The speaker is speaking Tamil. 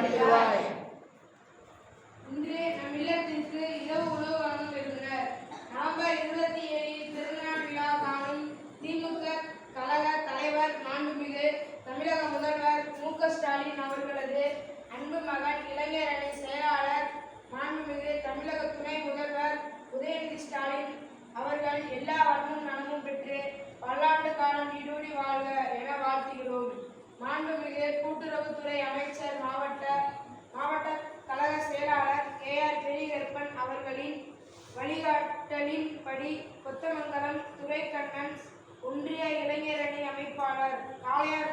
அனுப்புவாய் இன்றே நம் இல்லத்திற்கு இரவு உணவு வழங்கும் விருந்தினர் நவம்பர் இருபத்தி ஏழில் திருநாள் விழா காணும் திமுக கழக தலைவர் மாண்புமிகு தமிழக முதல்வர் மு க ஸ்டாலின் அவர்களது அன்பு மகன் இளைஞர் அணி செயலாளர் மாண்புமிகு தமிழக துணை முதல்வர் உதயநிதி ஸ்டாலின் அவர்கள் எல்லா வளமும் நலமும் பெற்று பல்லாண்டு காலம் நீடூடி வாழ்க என வாழ்த்துகிறோம். மாண்புமிகு கூட்டுறவுத்துறை அமைச்சர் மாவட்ட கருப்பன் அவர்களின் வழிகாட்டலின்படி கொத்தமங்கலம் துரைக்கண்ணன் ஒன்றிய இளைஞரணி அமைப்பாளர் காளையார்